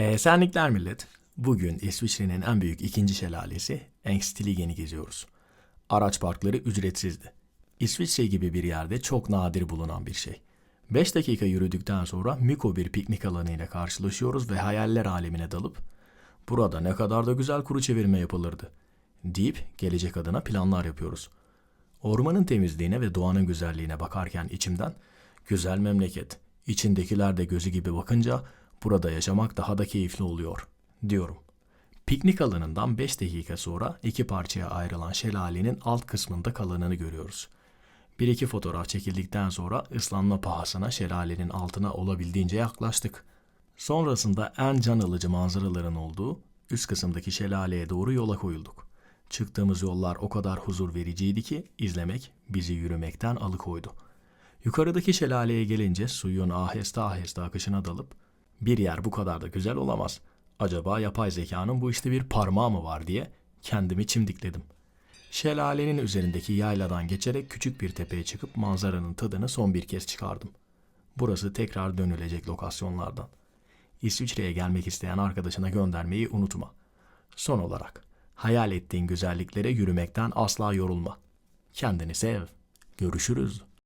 Esenlikler millet. Bugün İsviçre'nin en büyük ikinci şelalesi Engstligen'i geziyoruz. Araç parkları ücretsizdi. İsviçre gibi bir yerde çok nadir bulunan bir şey. 5 dakika yürüdükten sonra Miko bir piknik alanı ile karşılaşıyoruz ve hayaller alemine dalıp burada ne kadar da güzel kuru çevirme yapılırdı deyip gelecek adına planlar yapıyoruz. Ormanın temizliğine ve doğanın güzelliğine bakarken içimden güzel memleket, içindekiler de gözü gibi bakınca burada yaşamak daha da keyifli oluyor diyorum. Piknik alanından 5 dakika sonra iki parçaya ayrılan şelalenin alt kısmında kalanını görüyoruz. Bir iki fotoğraf çekildikten sonra ıslanma pahasına şelalenin altına olabildiğince yaklaştık. Sonrasında en can alıcı manzaraların olduğu üst kısımdaki şelaleye doğru yola koyulduk. Çıktığımız yollar o kadar huzur vericiydi ki izlemek bizi yürümekten alıkoydu. Yukarıdaki şelaleye gelince suyun aheste aheste akışına dalıp bir yer bu kadar da güzel olamaz. Acaba yapay zekanın bu işte bir parmağı mı var diye kendimi çimdikledim. Şelalenin üzerindeki yayladan geçerek küçük bir tepeye çıkıp manzaranın tadını son bir kez çıkardım. Burası tekrar dönülecek lokasyonlardan. İsviçre'ye gelmek isteyen arkadaşına göndermeyi unutma. Son olarak hayal ettiğin güzelliklere yürümekten asla yorulma. Kendini sev. Görüşürüz.